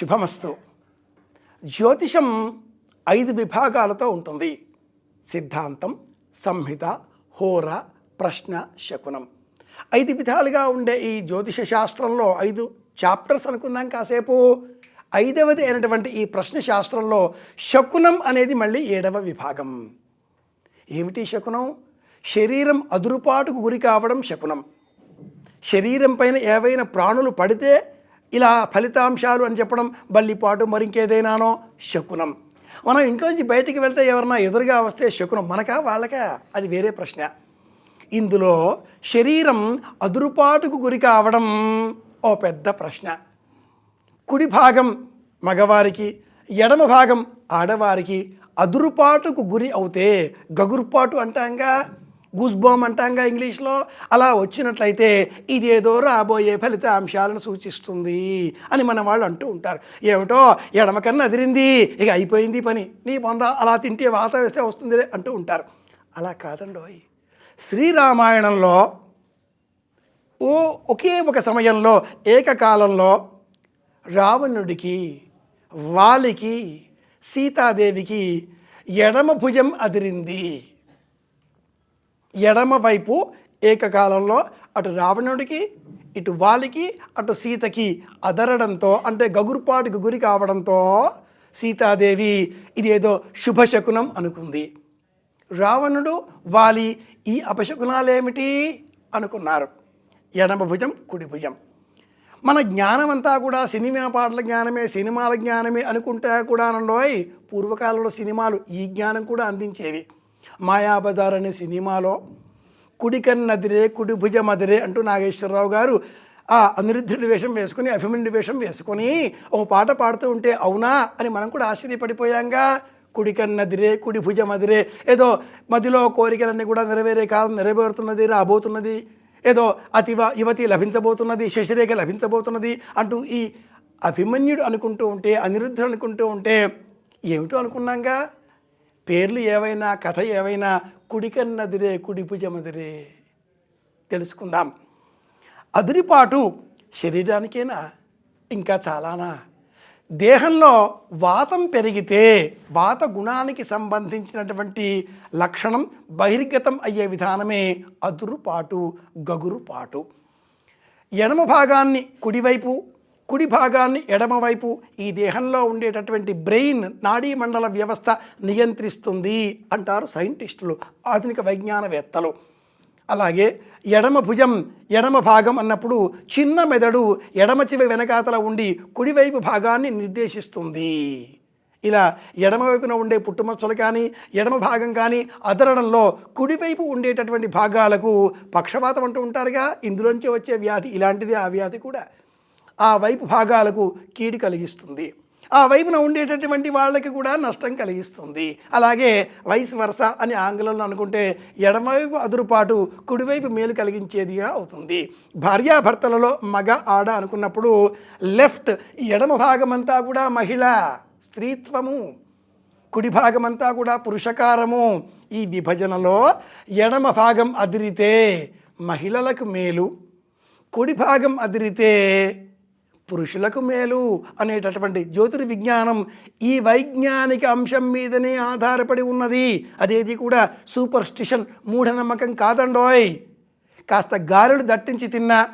శుభమస్తు. జ్యోతిషం ఐదు విభాగాలతో ఉంటుంది. సిద్ధాంతం సంహిత హోర ప్రశ్న శకునం. ఐదు విధాలుగా ఉండే ఈ జ్యోతిష శాస్త్రంలో ఐదు చాప్టర్స్ అనుకుందాం కాసేపు. ఐదవది అయినటువంటి ఈ ప్రశ్న శాస్త్రంలో శకునం అనేది మళ్ళీ ఏడవ విభాగం. ఏమిటి శకునం? శరీరం అదురుపాటుకు గురి కావడం శకునం. శరీరం పైన ఏవైనా ప్రాణులు పడితే ఇలా ఫలితాంశాలు అని చెప్పడం బల్లిపాటు మరింకేదైనానో శకునం. మనం ఇంట్లోంచి బయటికి వెళ్తే ఎవరన్నా ఎదురుగా వస్తే శకునం మనకా వాళ్ళకా? అది వేరే ప్రశ్న. ఇందులో శరీరం అదురుపాటుకు గురి కావడం ఓ పెద్ద ప్రశ్న. కుడి భాగం మగవారికి ఎడమ భాగం ఆడవారికి అదురుపాటుకు గురి అవుతే గగురుపాటు అంటాంగా? గూస్బామ్ అంటాంగా ఇంగ్లీష్లో. అలా వచ్చినట్లయితే ఇదేదో రాబోయే ఫలిత అంశాలను సూచిస్తుంది అని మన వాళ్ళు అంటూ ఉంటారు. ఏమిటో ఎడమ కన్నా అదిరింది ఇక అయిపోయింది పని. నీ పొంద అలా తింటే వాత వేస్తే వస్తుంది అంటూ ఉంటారు. అలా కాదండోయ్. శ్రీరామాయణంలో ఓ ఒకే ఒక సమయంలో ఏకకాలంలో రావణుడికి వాలికి సీతాదేవికి ఎడమ భుజం అదిరింది. ఎడమవైపు ఏకకాలంలో అటు రావణుడికి ఇటు వాలికి అటు సీతకి అదరడంతో అంటే గగురుపాటుకు గురి కావడంతో సీతాదేవి ఇదేదో శుభశకునం అనుకుంది. రావణుడు వాలి ఈ అపశకునాలేమిటి అనుకున్నారు. ఎడమ భుజం కుడి భుజం. మన జ్ఞానం అంతా కూడా సినిమా పాటల జ్ఞానమే సినిమాల జ్ఞానమే అనుకుంటా కూడా నండోయ్ పూర్వకాలంలో సినిమాలు ఈ జ్ఞానం కూడా అందించేవి. మాయాబజార్ అనే సినిమాలో కుడికన్నదిరే కుడి భుజమదిరే అంటూ నాగేశ్వరరావు గారు ఆ అనిరుద్ధుడి వేషం వేసుకుని అభిమన్యుడి వేషం వేసుకొని ఒక పాట పాడుతూ ఉంటే అవునా అని మనం కూడా ఆశ్చర్యపడిపోయాంగా. కుడికన్నదిరే కుడి భుజమదిరే ఏదో మదిలో కోరికలన్నీ కూడా నెరవేరే కాలం నెరవేరుతున్నది రాబోతున్నది ఏదో అతివ యువతి లభించబోతున్నది శశిరేఖ లభించబోతున్నది అంటూ ఈ అభిమన్యుడు అనుకుంటూ ఉంటే అనిరుద్ధుడు అనుకుంటూ ఉంటే ఏమిటో అనుకున్నాంగా? పేర్లు ఏవైనా కథ ఏవైనా కుడికన్నదిరే కుడిపుజమదిరే తెలుసుకుందాం. అదిరిపాటు శరీరానికేనా? ఇంకా చాలానా? దేహంలో వాతం పెరిగితే వాత గుణానికి సంబంధించినటువంటి లక్షణం బహిర్గతం అయ్యే విధానమే అదురుపాటు గగురుపాటు. ఎడమ భాగాన్ని కుడివైపు కుడి భాగాన్ని ఎడమవైపు ఈ దేహంలో ఉండేటటువంటి బ్రెయిన్ నాడీ మండల వ్యవస్థ నియంత్రిస్తుంది అంటారు సైంటిస్టులు ఆధునిక వైజ్ఞానవేత్తలు. అలాగే ఎడమ భుజం ఎడమ భాగం అన్నప్పుడు చిన్న మెదడు ఎడమ చివి వెనకాతల ఉండి కుడివైపు భాగాన్ని నిర్దేశిస్తుంది. ఇలా ఎడమవైపున ఉండే పుట్టుమచ్చలు కానీ ఎడమ భాగం కానీ అదరడంలో కుడివైపు ఉండేటటువంటి భాగాలకు పక్షపాతం అంటూ ఉంటారుగా. ఇందులోంచి వచ్చే వ్యాధి ఇలాంటిదే ఆ వ్యాధి కూడా. ఆ వైపు భాగాలకు కీడు కలిగిస్తుంది. ఆ వైపున ఉండేటటువంటి వాళ్ళకి కూడా నష్టం కలిగిస్తుంది. అలాగే వయసు వరుస అని ఆంగ్లంలో అనుకుంటే ఎడమవైపు అదురుపాటు కుడివైపు మేలు కలిగించేదిగా అవుతుంది. భార్యాభర్తలలో మగ ఆడ అనుకున్నప్పుడు లెఫ్ట్ ఎడమ భాగమంతా కూడా మహిళ స్త్రీత్వము. కుడి భాగమంతా కూడా పురుషకారము. ఈ విభజనలో ఎడమ భాగం అదిరితే మహిళలకు మేలు కుడి భాగం అదిరితే పురుషులకు మేలు అనేటటువంటి జ్యోతిర్విజ్ఞానం ఈ వైజ్ఞానిక అంశం మీదనే ఆధారపడి ఉన్నది. అదేది కూడా సూపర్ స్టిషన్ మూఢనమ్మకం కాదండోయ్. కాస్త గారెలు దట్టించి తిన్నా.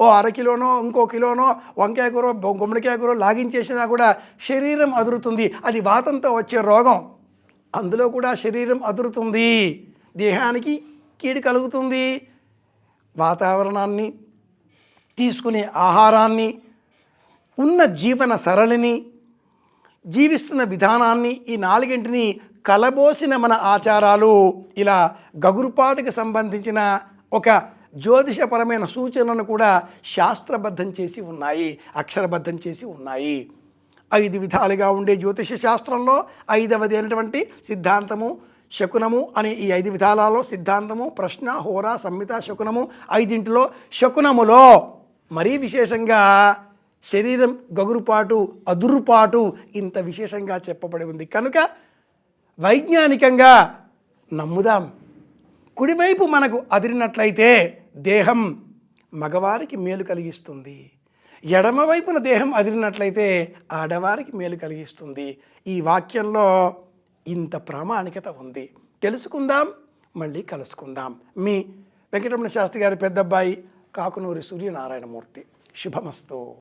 ఓ అరకిలోనో ఇంకో కిలోనో వంకాయ కూర గుమ్మడికాయ కూర లాగించేసినా కూడా శరీరం అదురుతుంది. అది వాతంతో వచ్చే రోగం. అందులో కూడా శరీరం అదురుతుంది. దేహానికి కీడు కలుగుతుంది. వాతావరణాన్ని తీసుకునే ఆహారాన్ని ఉన్న జీవన సరళిని జీవిస్తున్న విధానాన్ని ఈ నాలుగింటిని కలబోసిన మన ఆచారాలు ఇలా గగురుపాటుకు సంబంధించిన ఒక జ్యోతిషపరమైన సూచనను కూడా శాస్త్రబద్ధం చేసి ఉన్నాయి అక్షరబద్ధం చేసి ఉన్నాయి. ఐదు విధాలుగా ఉండే జ్యోతిష శాస్త్రంలో ఐదవది అయినటువంటి సిద్ధాంతము శకునము అనే ఈ ఐదు విధాలలో సిద్ధాంతము ప్రశ్న హోరా సంహిత శకునము ఐదింటిలో శకునములో మరీ విశేషంగా శరీరం గగురుపాటు అదురుపాటు ఇంత విశేషంగా చెప్పబడి ఉంది. కనుక వైజ్ఞానికంగా నమ్ముదాం. కుడివైపు మనకు అదిరినట్లయితే దేహం మగవారికి మేలు కలిగిస్తుంది. ఎడమవైపున దేహం అదిరినట్లయితే ఆడవారికి మేలు కలిగిస్తుంది. ఈ వాక్యంలో ఇంత ప్రామాణికత ఉంది. తెలుసుకుందాం మళ్ళీ కలుసుకుందాం. మీ వెంకటరమణ శాస్త్రి గారి పెద్దబ్బాయి కాకునూరి సూర్యనారాయణమూర్తి. శుభమస్తు.